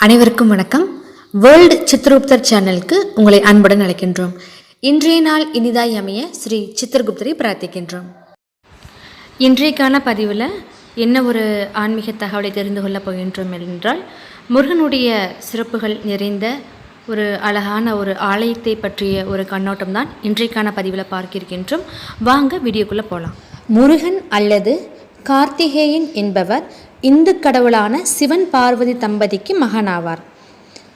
அனைவருக்கும் வணக்கம். வேர்ல்டு சித்திரகுப்தர் சேனலுக்கு உங்களை அன்புடன் அழைக்கின்றோம். இன்றைய நாள் இனிதாய் அமைய ஸ்ரீ சித்திரகுப்தரை பிரார்த்திக்கின்றோம். இன்றைக்கான பதிவில் என்ன ஒரு ஆன்மீக தகவலை தெரிந்து கொள்ளப் போகின்றோம் என்றால் முருகனுடைய சிறப்புகள் நிறைந்த ஒரு அழகான ஒரு ஆலயத்தை பற்றிய ஒரு கண்ணோட்டம் தான் இன்றைக்கான பதிவில் பார்க்கிருக்கின்றோம். வாங்க வீடியோக்குள்ளே போகலாம் முருகன் அல்லது கார்த்திகேயன் என்பவர் இந்து கடவுளான சிவன் பார்வதி தம்பதிக்கு மகனாவார்.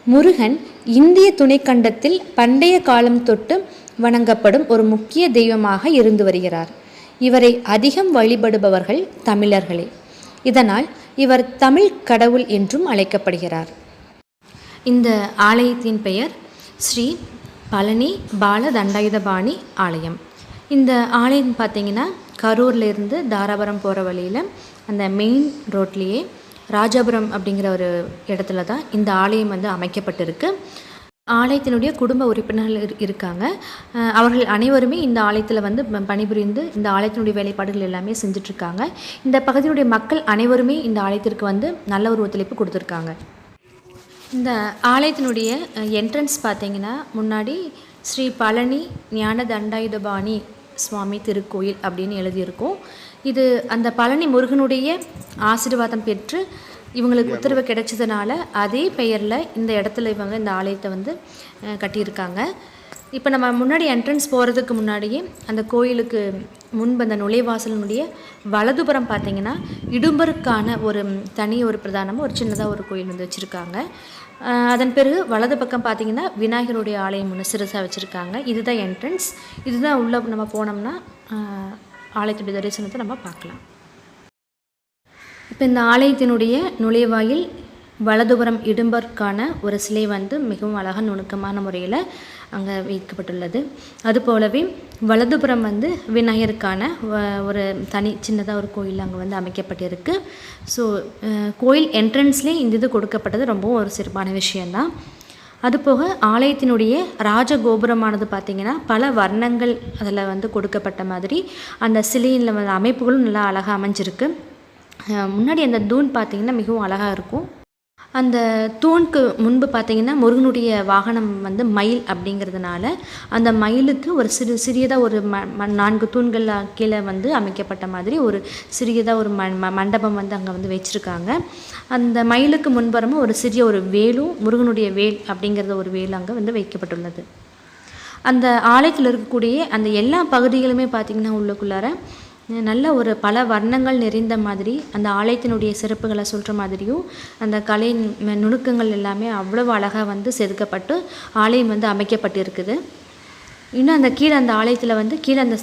முருகன் இந்திய துணைக்கண்டத்தில் பண்டைய காலம் தொட்டு வணங்கப்படும் ஒரு முக்கிய தெய்வமாக இருந்து வருகிறார். இவரை அதிகம் வழிபடுபவர்கள் தமிழர்களே. இதனால் இவர் தமிழ் கடவுள் என்றும் அழைக்கப்படுகிறார். இந்த ஆலயத்தின் பெயர் ஸ்ரீ பழனி பால தண்டாயுதபாணி ஆலயம். இந்த ஆலயம் பார்த்தீங்கன்னா கரூர்லேருந்து தாராபுரம் போகிற வழியில் அந்த மெயின் ரோட்லேயே ராஜாபுரம் அப்படிங்கிற ஒரு இடத்துல தான் இந்த ஆலயம் வந்து அமைக்கப்பட்டிருக்கு. ஆலயத்தினுடைய குடும்ப உறுப்பினர்கள் இருக்காங்க. அவர்கள் அனைவருமே இந்த ஆலயத்தில் வந்து ப- பணிபுரிந்து இந்த ஆலயத்தினுடைய வேலைப்பாடுகள் எல்லாமே செஞ்சிட்ருக்காங்க. இந்த பகுதியினுடைய மக்கள் அனைவருமே இந்த ஆலயத்திற்கு வந்து நல்ல ஒரு ஒத்துழைப்பு கொடுத்துருக்காங்க. இந்த ஆலயத்தினுடைய என்ட்ரன்ஸ் பார்த்தீங்கன்னா முன்னாடி ஸ்ரீ பழனி ஞான தண்டாயுதபாணி சுவாமி திருக்கோயில் அப்படின்னு எழுதியிருக்கும். இது அந்த பழனி முருகனுடைய ஆசீர்வாதம் பெற்று இவங்களுக்கு உத்தரவு கிடைச்சதுனால அதே பெயரில் இந்த இடத்துல இவங்க இந்த ஆலயத்தை வந்து கட்டியிருக்காங்க. இப்போ நம்ம முன்னாடி என்ட்ரன்ஸ் போகிறதுக்கு முன்னாடியே அந்த கோயிலுக்கு முன்பு அந்த நுழைவாசலினுடைய வலதுபுறம் பார்த்தீங்கன்னா இடும்பருக்கான ஒரு தனி ஒரு பிரதானமாக ஒரு சின்னதாக ஒரு கோயில் வந்து வச்சுருக்காங்க. அதன் பிறகு வலது பக்கம் பார்த்தீங்கன்னா விநாயகருடைய ஆலயம் ஒன்று சிறுசாக வச்சுருக்காங்க. இதுதான் என்ட்ரன்ஸ் இதுதான் உள்ளே நம்ம போனோம்னா ஆலயத்துடைய தரிசனத்தை நம்ம பார்க்கலாம். இப்போ இந்த ஆலயத்தினுடைய நுழைவாயில் வலதுபுறம் இடும்பற்கான ஒரு சிலை வந்து மிகவும் அழகாக நுணுக்கமான முறையில் அங்கே வைக்கப்பட்டுள்ளது. அதுபோலவே வலதுபுறம் வந்து விநாயகருக்கான ஒரு தனி சின்னதாக ஒரு கோயில் அங்கே வந்து அமைக்கப்பட்டிருக்கு. ஸோ கோயில் என்ட்ரன்ஸ்லேயே இந்த இது கொடுக்கப்பட்டது ரொம்பவும் ஒரு சிறப்பான விஷயந்தான் அதுபோக ஆலயத்தினுடைய ராஜகோபுரமானது பார்த்திங்கன்னா பல வர்ணங்கள் அதில் வந்து கொடுக்கப்பட்ட மாதிரி அந்த சிலையில் வந்து அமைப்புகளும் நல்லா அழகாக அமைஞ்சிருக்கு. முன்னாடி அந்த தூண் பார்த்திங்கன்னா மிகவும் அழகாக இருக்கும். அந்த தூணுக்கு முன்பு பார்த்தீங்கன்னா முருகனுடைய வாகனம் வந்து மயில் அப்படிங்கிறதுனால அந்த மயிலுக்கு ஒரு சிறு சிறியதாக ஒரு ம ம- நான்கு தூண்கள் கீழே வந்து அமைக்கப்பட்ட மாதிரி ஒரு சிறியதாக ஒரு ம ம- மண்டபம் வந்து அங்கே வந்து வச்சுருக்காங்க. அந்த மயிலுக்கு முன்புறமும் ஒரு சிறிய ஒரு வேலும் முருகனுடைய வேல் அப்படிங்கிறத ஒரு வேல் அங்கே வந்து வைக்கப்பட்டுள்ளது. அந்த ஆலயத்தில் இருக்கக்கூடிய அந்த எல்லா பகுதிகளுமே பார்த்திங்கன்னா உள்ளுக்குள்ளார நல்ல ஒரு பல வர்ணங்கள் நிறைந்த மாதிரி அந்த ஆலயத்தினுடைய சிறப்புகளை சொல்கிற மாதிரியும் அந்த கலை நுணுக்கங்கள் எல்லாமே அவ்வளவு அழகாக வந்து செதுக்கப்பட்டு ஆலயம் வந்து அமைக்கப்பட்டிருக்குது. இன்னும் அந்த கீழே அந்த ஆலயத்தில் வந்து கீழே அந்த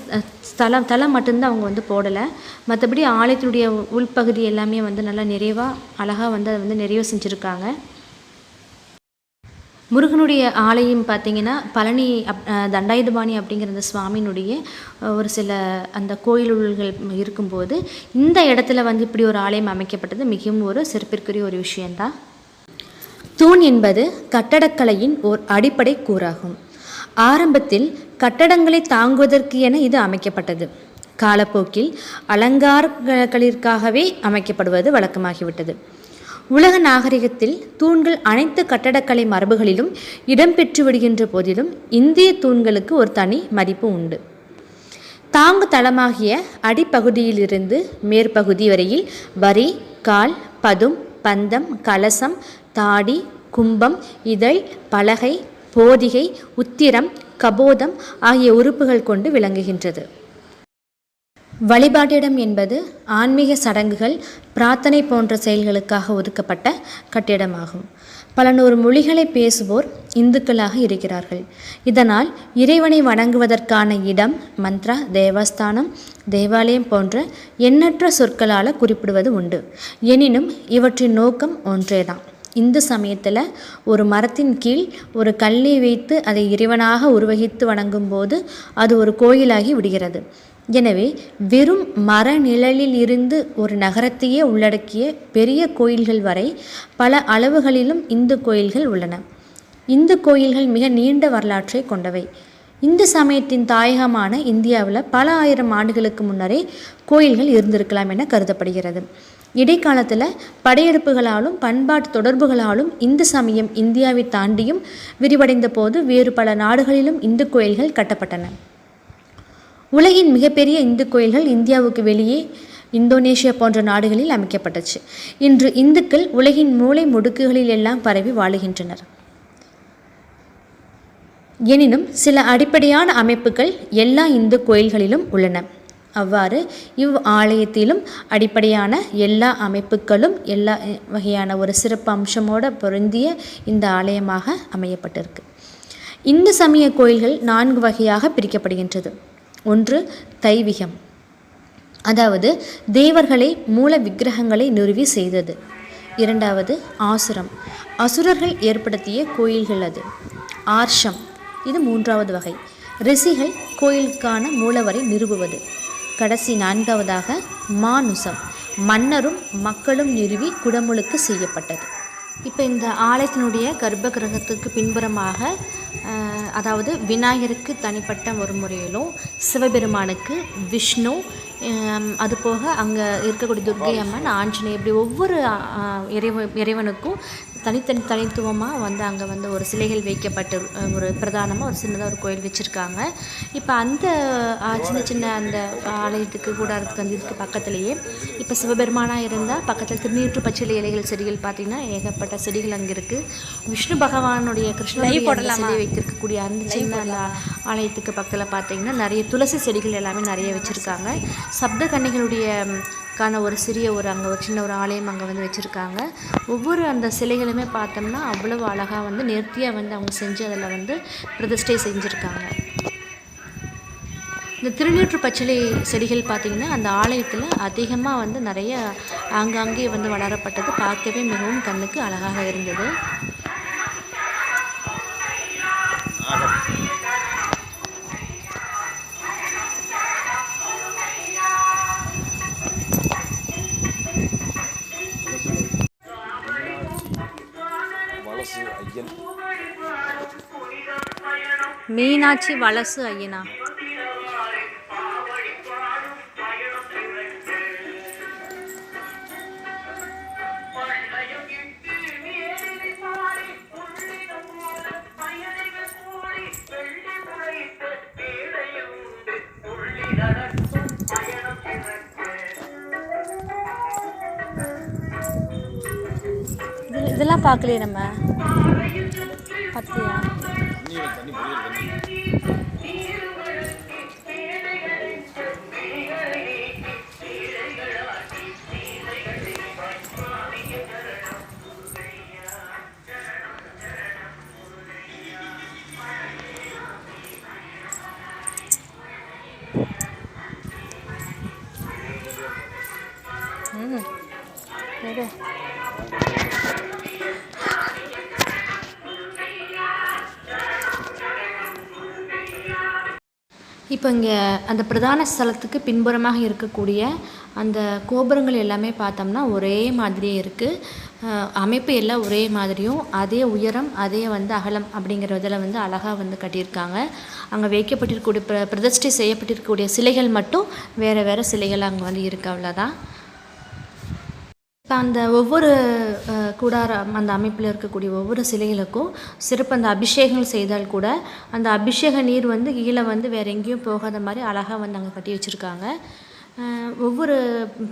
ஸ்தலம் தலம் மட்டும்தான் அவங்க வந்து போடலை. மற்றபடி ஆலயத்தினுடைய உள்பகுதி எல்லாமே வந்து நல்லா நிறைவாக அழகாக வந்து அதை வந்து நிறைவு செஞ்சுருக்காங்க. முருகனுடைய ஆலயம் பார்த்தீங்கன்னா பழனி அப் தண்டாயுதபாணி அப்படிங்கிற அந்த சுவாமியினுடைய ஒரு சில அந்த கோயில்கள் இருக்கும்போது இந்த இடத்துல வந்து இப்படி ஒரு ஆலயம் அமைக்கப்பட்டது மிகவும் ஒரு சிறப்பிற்குரிய ஒரு விஷயந்தான் தூண் என்பது கட்டடக்கலையின் ஓர் அடிப்படை கூறாகும். ஆரம்பத்தில் கட்டடங்களை தாங்குவதற்கு என இது அமைக்கப்பட்டது. காலப்போக்கில் அலங்காரங்களிற்காகவே அமைக்கப்படுவது வழக்கமாகிவிட்டது. உலக நாகரிகத்தில் தூண்கள் அனைத்து கட்டடக்கலை மரபுகளிலும் இடம்பெற்று விடுகின்ற போதிலும் இந்திய தூண்களுக்கு ஒரு தனி மதிப்பு உண்டு. தாங்கு தளமாகிய அடிப்பகுதியிலிருந்து மேற்பகுதி வரையில் வரி கால் பதும் பந்தம் கலசம் தாடி கும்பம் இதழ் பலகை போதிகை உத்திரம் கபோதம் ஆகிய உறுப்புகள் கொண்டு விளங்குகின்றது. வழிபாட்டிடம் என்பது ஆன்மீக சடங்குகள் பிரார்த்தனை போன்ற செயல்களுக்காக ஒதுக்கப்பட்ட கட்டிடமாகும். பல நூறு மொழிகளை பேசுவோர் இந்துக்களாக இருக்கிறார்கள். இதனால் இறைவனை வணங்குவதற்கான இடம் மந்த்ரா தேவஸ்தானம் தேவாலயம் போன்ற எண்ணற்ற சொற்களால் குறிப்பிடுவது உண்டு. எனினும் இவற்றின் நோக்கம் ஒன்றேதான். இந்து சமயத்தில் ஒரு மரத்தின் கீழ் ஒரு கல்லை வைத்து அதை இறைவனாக உருவகித்து வணங்கும்போது அது ஒரு கோயிலாகி விடுகிறது. எனவே வெறும் மர நிழலில் இருந்து ஒரு நகரத்தையே உள்ளடக்கிய பெரிய கோயில்கள் வரை பல அளவுகளிலும் இந்து கோயில்கள் உள்ளன. இந்து கோயில்கள் மிக நீண்ட வரலாற்றை கொண்டவை. இந்து சமயத்தின் தாயகமான இந்தியாவில் பல ஆயிரம் ஆண்டுகளுக்கு முன்னரே கோயில்கள் இருந்திருக்கலாம் என கருதப்படுகிறது. இடைக்காலத்தில் படையெடுப்புகளாலும் பண்பாட்டு தொடர்புகளாலும் இந்து சமயம் இந்தியாவை தாண்டியும் விரிவடைந்த போது வேறு பல நாடுகளிலும் இந்து கோயில்கள் கட்டப்பட்டன. உலகின் மிகப்பெரிய இந்து கோயில்கள் இந்தியாவுக்கு வெளியே இந்தோனேஷியா போன்ற நாடுகளில் அமைக்கப்பட்டுச்சு. இன்று இந்துக்கள் உலகின் மூளை முடுக்குகளில் எல்லாம் பரவி வாழுகின்றனர். எனினும் சில அடிப்படையான அமைப்புகள் எல்லா இந்து கோயில்களிலும் உள்ளன. அவ்வாறு இவ் ஆலயத்திலும் அடிப்படையான எல்லா அமைப்புகளும் எல்லா வகையான ஒரு சிறப்பு அம்சமோடு பொருந்திய இந்த ஆலயமாக அமையப்பட்டிருக்கு. இந்து சமய கோயில்கள் நான்கு வகையாக பிரிக்கப்படுகின்றது. ஒன்று தைவிகம். அதாவது தேவர்களை மூல விக்கிரகங்களை நிறுவி செய்தது. இரண்டாவது ஆசுரம். அசுரர்கள் ஏற்படுத்திய கோயில்கள் அது. ஆர்ஷம். இது மூன்றாவது வகை. ரிஷிகள் கோயிலுக்கான மூலவரை நிறுவுவது. கடைசி நான்காவதாக மானுசம். மன்னரும் மக்களும் நிறுவி குடமுழுக்கு செய்யப்பட்டது. இப்போ இந்த ஆலயத்தினுடைய கர்ப்ப கிரகத்துக்கு பின்புறமாக அதாவது விநாயகருக்கு தனிப்பட்ட ஒரு முறையிலும் சிவபெருமானுக்கு விஷ்ணு அதுபோக அது போக அங்கே இருக்கக்கூடிய துர்கை அம்மன் ஆஞ்சநேயர் இப்படி ஒவ்வொரு இறைவ இறைவனுக்கும் தனித்தனி தனித்துவமாக வந்து அங்கே வந்து ஒரு சிலைகள் வைக்கப்பட்டு ஒரு பிரதானமாக ஒரு சின்னதாக ஒரு கோயில் வச்சுருக்காங்க. இப்போ அந்த சின்ன சின்ன அந்த ஆலயத்துக்கு கூடாரத்துக்கு வந்து இதுக்கு பக்கத்துலேயே இப்போ சிவபெருமானாக இருந்தால் பக்கத்தில் திருநீற்று பச்சிலை இலைகள் செடிகள் பார்த்தீங்கன்னா ஏகப்பட்ட செடிகள் அங்கே இருக்குது விஷ்ணு பகவானுடைய கிருஷ்ணனுடைய சிலை வைத்திருக்கக்கூடிய அந்த சின்ன அந்த ஆலயத்துக்கு பக்கத்தில் பார்த்தீங்கன்னா நிறைய துளசி செடிகள் எல்லாமே நிறைய வச்சுருக்காங்க. சப்த கன்னிகளுடைய கான ஒரு சிறிய ஒரு அங்கே ஒரு சின்ன ஒரு ஆலயம் அங்கே வந்து வச்சுருக்காங்க. ஒவ்வொரு அந்த சிலைகளுமே பார்த்தோம்னா அவ்வளவு அழகாக வந்து நேர்த்தியாக வந்து அவங்க செஞ்சு அதில் வந்து பிரதிஷ்டை செஞ்சுருக்காங்க. இந்த திருநீற்று பச்சிலை செடிகள் பார்த்திங்கன்னா அந்த ஆலயத்தில் அதிகமாக வந்து நிறைய ஆங்காங்கே வந்து வளரப்பட்டது. பார்க்கவே மிகவும் கண்ணுக்கு அழகாக இருந்தது. ஐயன். மீனாட்சி வலசு ஐயனா. இது- இதெல்லாம் பார்க்கலையே நம்ம? தண்ணி தண்ணி இப்போ இங்கே அந்த பிரதான ஸ்தலத்துக்கு பின்புறமாக இருக்கக்கூடிய அந்த கோபுரங்கள் எல்லாமே பார்த்தோம்னா ஒரே மாதிரியே இருக்குது அமைப்பு எல்லாம் ஒரே மாதிரியும் அதே உயரம் அதே வந்து அகலம் அப்படிங்கிற இதில் வந்து அழகாக வந்து கட்டியிருக்காங்க. அங்கே வைக்கப்பட்டிருக்கக்கூடிய பிர பிரதிஷ்டை செய்யப்பட்டிருக்கக்கூடிய சிலைகள் மட்டும் வேறு வேறு சிலைகள் அங்கே வந்து இருக்கு அவ்வளோதான் அந்த ஒவ்வொரு கூடாரம் அந்த அமைப்பில் இருக்கக்கூடிய ஒவ்வொரு சிலைகளுக்கும் சிறப்பு அந்த அபிஷேகங்கள் செய்தால் கூட அந்த அபிஷேக நீர் வந்து கீழே வந்து வேறு எங்கேயும் போகாத மாதிரி அழகாக வந்து அங்கே கட்டி வச்சுருக்காங்க. ஒவ்வொரு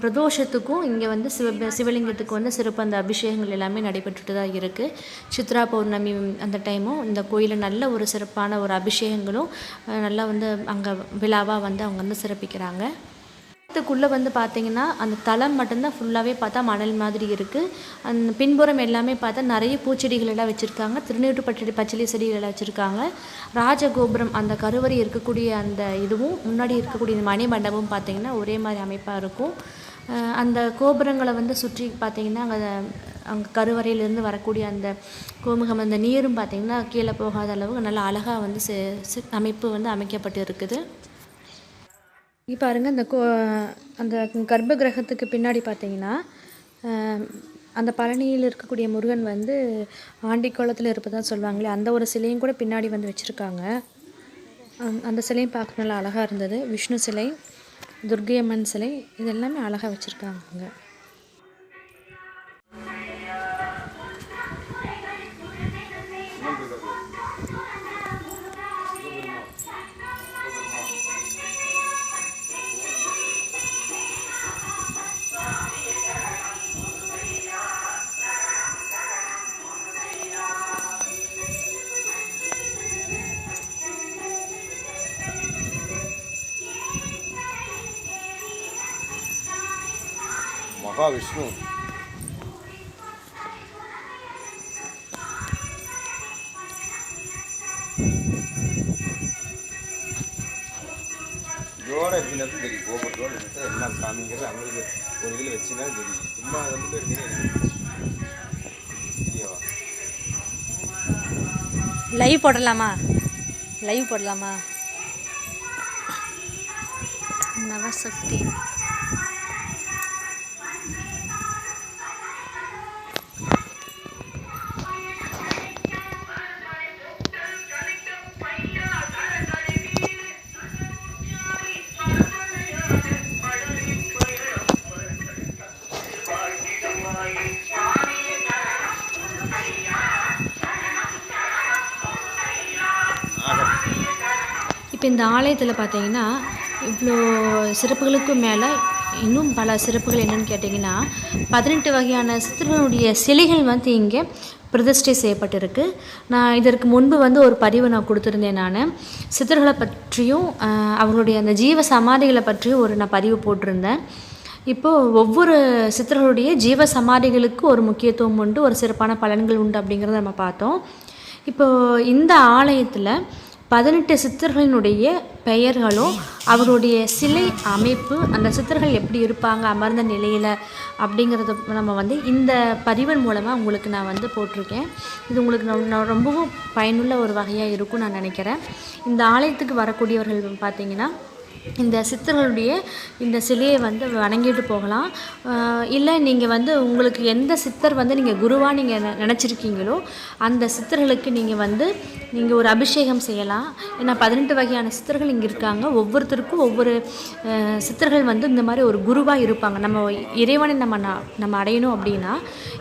பிரதோஷத்துக்கும் இங்கே வந்து சிவ சிவலிங்கத்துக்கு வந்து சிறப்பு அந்த அபிஷேகங்கள் எல்லாமே நடைபெற்றுட்டு தான் இருக்குது சித்ரா பௌர்ணமி அந்த டைமும் இந்த கோயிலில் நல்ல ஒரு சிறப்பான ஒரு அபிஷேகங்களும் நல்லா வந்து அங்கே விழாவாக வந்து அவங்க வந்து சிறப்பிக்கிறாங்க. இடத்துக்குள்ளே வந்து பார்த்தீங்கன்னா அந்த தளம் மட்டும்தான் ஃபுல்லாகவே பார்த்தா மணல் மாதிரி இருக்குது அந்த பின்புறம் எல்லாமே பார்த்தா நிறைய பூச்செடிகள் எல்லாம் வச்சுருக்காங்க. திருநீட்டு பச்சடி பச்சிலை செடிகள் எல்லாம் வச்சுருக்காங்க. ராஜகோபுரம் அந்த கருவறை இருக்கக்கூடிய அந்த இதுவும் முன்னாடி இருக்கக்கூடிய இந்த மணி மண்டபம் பார்த்தீங்கன்னா ஒரே மாதிரி அமைப்பாக இருக்கும். அந்த கோபுரங்களை வந்து சுற்றி பார்த்தீங்கன்னா அங்கே அங்கே கருவறையிலேருந்து வரக்கூடிய அந்த கோமுகம் அந்த நீரும் பார்த்திங்கன்னா கீழே போகாத அளவுக்கு நல்லா அழகாக வந்து அமைப்பு வந்து அமைக்கப்பட்டு இருக்குது இங்கே பாருங்கள் அந்த கோ அந்த கர்ப்ப கிரகத்துக்கு பின்னாடி பார்த்தீங்கன்னா அந்த பழனியில் இருக்கக்கூடிய முருகன் வந்து ஆண்டிக்கோலத்தில் இருப்பதா சொல்லுவாங்களே அந்த ஒரு சிலையும் கூட பின்னாடி வந்து வச்சுருக்காங்க. அந்த சிலையும் பார்க்க நல்லா அழகாக இருந்தது. விஷ்ணு சிலை துர்க்கை அம்மன் சிலை இது எல்லாமே அழகாக வச்சுருக்காங்க. மகாவிஷ்ணு. இதோட எப்படின்னா தெரியும். கோபுரத்தோட எடுத்து என்ன சாமிங்கிறது அவங்களுக்கு ஒரு இதில் வச்சுன்னா தெரியும். சும்மா அதை மட்டும் எடுக்கிறேன் சரியாவா லைவ் போடலாமா? லைவ் போடலாமா? நவசக்தி இந்த ஆலயத்தில் பார்த்தீங்கன்னா இவ்வளோ சிறப்புகளுக்கு மேலே இன்னும் பல சிறப்புகள் என்னென்னு கேட்டிங்கன்னா பதினெட்டு வகையான சித்தர்களுடைய சிலைகள் வந்து இங்கே பிரதிஷ்டை செய்யப்பட்டிருக்கு. நான் இதற்கு முன்பு வந்து ஒரு பதிவு நான் கொடுத்துருந்தேன் நான். சித்தர்களை பற்றியும் ஆஹ், அவர்களுடைய அந்த ஜீவ சமாதிகளை பற்றியும் ஒரு நான் பதிவு போட்டிருந்தேன். இப்போது ஒவ்வொரு சித்தர்களுடைய ஜீவ சமாதிகளுக்கு ஒரு முக்கியத்துவம் உண்டு ஒரு சிறப்பான பலன்கள் உண்டு அப்படிங்கிறத நம்ம பார்த்தோம். இப்போது இந்த ஆலயத்தில் பதினெட்டு சித்தர்களினுடைய பெயர்களும் அவருடைய சிலை அமைப்பு அந்த சித்தர்கள் எப்படி இருப்பாங்க அமர்ந்த நிலையில் அப்படிங்கிறத நம்ம வந்து இந்த பதிவன் மூலமாக உங்களுக்கு நான் வந்து போட்டிருக்கேன். இது உங்களுக்கு நான் ரொம்பவும் பயனுள்ள ஒரு வகையாக இருக்கும்னு நான் நினைக்கிறேன். இந்த ஆலயத்துக்கு வரக்கூடியவர்கள் பார்த்தீங்கன்னா இந்த சித்தர்களுடைய இந்த சிலையை வந்து வணங்கிட்டு போகலாம். இல்லை நீங்கள் வந்து உங்களுக்கு எந்த சித்தர் வந்து நீங்கள் குருவாக நீங்கள் நினச்சிருக்கீங்களோ அந்த சித்தர்களுக்கு நீங்கள் வந்து நீங்கள் ஒரு அபிஷேகம் செய்யலாம். ஏன்னா பதினெட்டு வகையான சித்தர்கள் இங்கே இருக்காங்க. ஒவ்வொருத்தருக்கும் ஒவ்வொரு சித்தர்கள் வந்து இந்த மாதிரி ஒரு குருவாக இருப்பாங்க. நம்ம இறைவனை நம்ம ந- நம்ம அடையணும் அப்படின்னா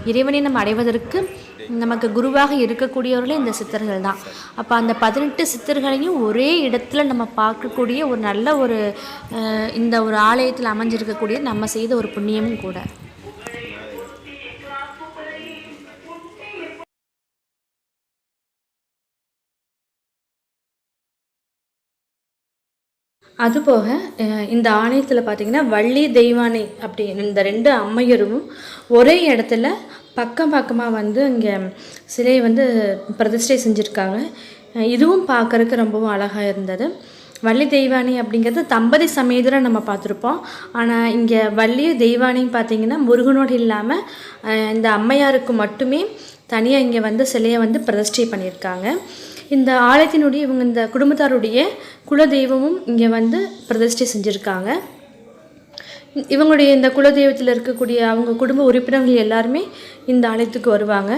இறைவனை நம்ம அடைவதற்கு நமக்கு குருவாக இருக்கக்கூடியவர்களே இந்த சித்தர்கள் தான் அப்போ அந்த பதினெட்டு சித்தர்களையும் ஒரே இடத்துல நம்ம பார்க்கக்கூடிய ஒரு நல்ல ஒரு அஹ், இந்த ஒரு ஆலயத்தில் அமைஞ்சிருக்கக்கூடிய நம்ம செய்த ஒரு புண்ணியமும் கூட. அதுபோக அஹ், இந்த ஆலயத்தில் பார்த்தீங்கன்னா வள்ளி தெய்வானை அப்படி இந்த ரெண்டு அம்மையரும் ஒரே இடத்துல பக்கம் பக்கமாக வந்து இங்கே சிலையை வந்து பிரதிஷ்டை செஞ்சுருக்காங்க. இதுவும் பார்க்குறக்கு ரொம்பவும் அழகாக இருந்தது. வள்ளி தெய்வானி அப்படிங்கிறது தம்பதி சமேதரை நம்ம பார்த்துருப்போம். ஆனால் இங்கே வள்ளியும் தெய்வானியும் பார்த்திங்கன்னா முருகனோடு இல்லாமல் இந்த அம்மையாருக்கு மட்டுமே தனியாக இங்கே வந்து சிலையை வந்து பிரதிஷ்டை பண்ணியிருக்காங்க. இந்த ஆலயத்தினுடைய இவங்க இந்த குடும்பத்தாருடைய குலதெய்வமும் இங்கே வந்து பிரதிஷ்டை செஞ்சுருக்காங்க. இவங்களுடைய இந்த குலதெய்வத்தில் இருக்கக்கூடிய அவங்க குடும்ப உறுப்பினர்கள் எல்லாருமே இந்த ஆலயத்துக்கு வருவாங்க.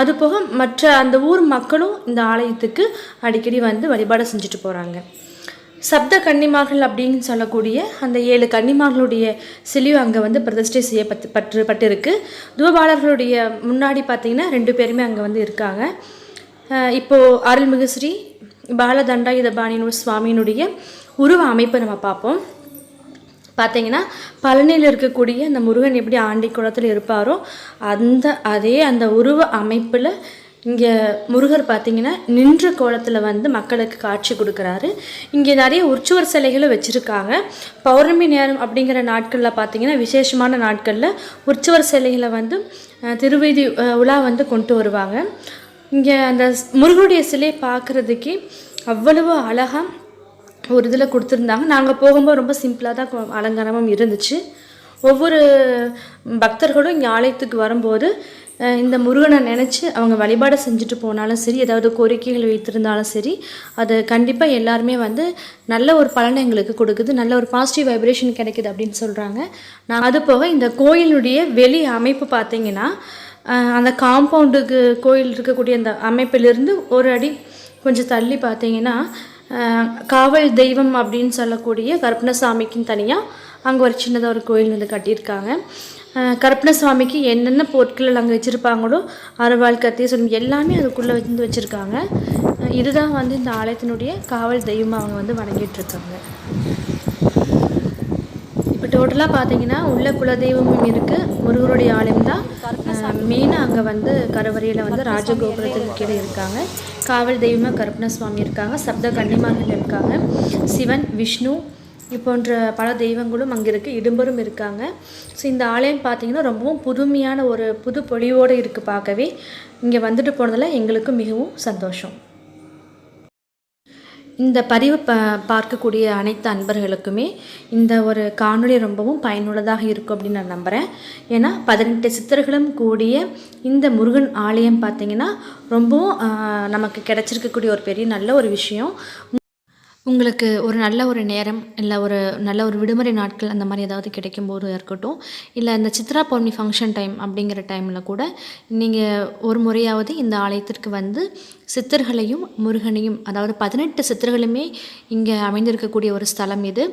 அதுபோக மற்ற அந்த ஊர் மக்களும் இந்த ஆலயத்துக்கு அடிக்கடி வந்து வழிபாடு செஞ்சுட்டு போகிறாங்க சப்த கன்னிமார்கள் அப்படின்னு சொல்லக்கூடிய அந்த ஏழு கன்னிமார்களுடைய சிலையும் அங்கே வந்து பிரதிஷ்டை செய்ய பத்து பற்று பட்டிருக்கு. தூபாலர்களுடைய முன்னாடி பார்த்திங்கன்னா ரெண்டு பேருமே அங்கே வந்து இருக்காங்க. இப்போது இப்போ அருள்மிகு ஸ்ரீ பாலதண்டாயுதபாணினு சுவாமியினுடைய உருவ அமைப்பை நம்ம பார்ப்போம். பார்த்தீங்கன்னா பழனியில் இருக்கக்கூடிய அந்த முருகன் எப்படி ஆண்டி குளத்தில் இருப்பாரோ அந்த அதே அந்த உருவ அமைப்பில் இங்கே முருகர் பார்த்திங்கன்னா நின்ற கோலத்தில் வந்து மக்களுக்கு காட்சி கொடுக்குறாரு. இங்கே நிறைய உற்சவர் சிலைகளும் வச்சுருக்காங்க. பௌர்ணமி நேரம் அப்படிங்கிற நாட்களில் பார்த்தீங்கன்னா விசேஷமான நாட்களில் உற்சவர் சிலைகளை வந்து திருவீதி உலா வந்து கொண்டு வருவாங்க. இங்கே அந்த ஸ்- முருகனுடைய சிலை பார்க்குறதுக்கே அவ்வளவு அழகாக ஒரு இதில் கொடுத்துருந்தாங்க. நாங்கள் போகும்போது ரொம்ப சிம்பிளாக தான் அலங்காரமும் இருந்துச்சு. ஒவ்வொரு பக்தர்களும் இங்கே ஆலயத்துக்கு வரும்போது இந்த முருகனை நினச்சி அவங்க வழிபாடு செஞ்சுட்டு போனாலும் சரி ஏதாவது கோரிக்கைகள் வைத்திருந்தாலும் சரி அது கண்டிப்பாக எல்லாருமே வந்து நல்ல ஒரு பலனை எங்களுக்கு கொடுக்குது. நல்ல ஒரு பாசிட்டிவ் வைப்ரேஷன் கிடைக்குது அப்படின்னு சொல்கிறாங்க நான் அது போக இந்த கோயிலுடைய வெளி அமைப்பு பார்த்தீங்கன்னா அந்த காம்பவுண்டுக்கு கோயில் இருக்கக்கூடிய அந்த அமைப்பிலிருந்து ஒரு அடி கொஞ்சம் தள்ளி பார்த்தீங்கன்னா காவல் தெய்வம் அப்படின்னு சொல்லக்கூடிய கருப்பணசாமிக்குன்னு தனியாக அங்கே ஒரு சின்னதாக ஒரு கோயில் வந்து கட்டியிருக்காங்க. கருப்பணசாமிக்கு என்னென்ன பொருட்கள் அங்கே வச்சுருப்பாங்களோ அறுவாள் கத்தி சொல்லி எல்லாமே அதுக்குள்ளே வந்து வச்சுருக்காங்க. இதுதான் வந்து இந்த ஆலயத்தினுடைய காவல் தெய்வமாக அவங்க வந்து வணங்கிட்டு இருக்காங்க. டோட்டலாக பார்த்தீங்கன்னா உள்ள குலதெய்வமும் இருக்குது முருகருடைய ஆலயம் தான். மெயினாக அங்கே வந்து கருவறையில் வந்து ராஜகோபுரத்துக்கு கீழே இருக்காங்க. காவல் தெய்வமாக கருப்பண சுவாமி இருக்காங்க. சப்த கன்னிமார்கள் இருக்காங்க. சிவன் விஷ்ணு போன்ற பல தெய்வங்களும் அங்கே இருக்குது இடும்பரும் இருக்காங்க. ஸோ இந்த ஆலயம் பார்த்திங்கன்னா ரொம்பவும் புதுமையான ஒரு புது பொலிவோடு இருக்குது பார்க்கவே இங்கே வந்துட்டு போனதில் எங்களுக்கும் மிகவும் சந்தோஷம். இந்த பதிவு ப பார்க்கக்கூடிய அனைத்து அன்பர்களுக்குமே இந்த ஒரு காணொளி ரொம்பவும் பயனுள்ளதாக இருக்கும் அப்படின்னு நான் நம்புகிறேன் ஏன்னா பதினெட்டு சித்தர்களும் கூடிய இந்த முருகன் ஆலயம் பார்த்திங்கன்னா ரொம்பவும் நமக்கு கிடச்சிருக்கக்கூடிய ஒரு பெரிய நல்ல ஒரு விஷயம். உங்களுக்கு ஒரு நல்ல ஒரு நேரம் இல்லை ஒரு நல்ல ஒரு விடுமுறை நாட்கள் அந்த மாதிரி ஏதாவது கிடைக்கும்போது இருக்கட்டும் இல்லை இந்த சித்ரா பௌர்ணமி ஃபங்க்ஷன் டைம் அப்படிங்கிற டைமில் கூட நீங்கள் ஒரு முறையாவது இந்த ஆலயத்திற்கு வந்து சித்தர்களையும் முருகனையும் அதாவது பதினெட்டு சித்தர்களுமே இங்கே அமைந்திருக்கக்கூடிய ஒரு ஸ்தலம் இது.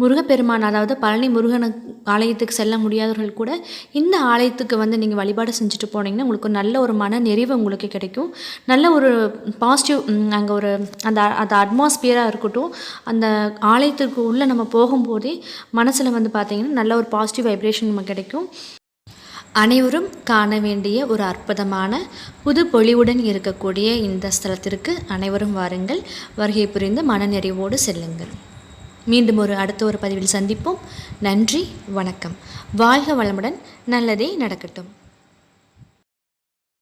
முருகப்பெருமான் அதாவது பழனி முருகன் ஆலயத்துக்கு செல்ல முடியாதவர்கள் கூட இந்த ஆலயத்துக்கு வந்து நீங்கள் வழிபாடு செஞ்சுட்டு போனீங்கன்னா உங்களுக்கு நல்ல ஒரு மன நிறைவு உங்களுக்கு கிடைக்கும். நல்ல ஒரு பாசிட்டிவ் அங்கே ஒரு அந்த அந்த அட்மாஸ்பியராக இருக்கட்டும் அந்த ஆலயத்துக்கு உள்ளே நம்ம போகும்போதே மனசில் வந்து பார்த்திங்கன்னா நல்ல ஒரு பாசிட்டிவ் வைப்ரேஷன் நமக்கு கிடைக்கும். அனைவரும் காண வேண்டிய ஒரு அற்புதமான புது பொலிவுடன் இருக்கக்கூடிய இந்த ஸ்தலத்திற்கு அனைவரும் வாருங்கள். வருகை புரிந்து மனநிறைவோடு செல்லுங்கள். மீண்டும் ஒரு அடுத்த ஒரு பதிவில் சந்திப்போம். நன்றி வணக்கம். வாழ்க வளமுடன் நல்லதே நடக்கட்டும்.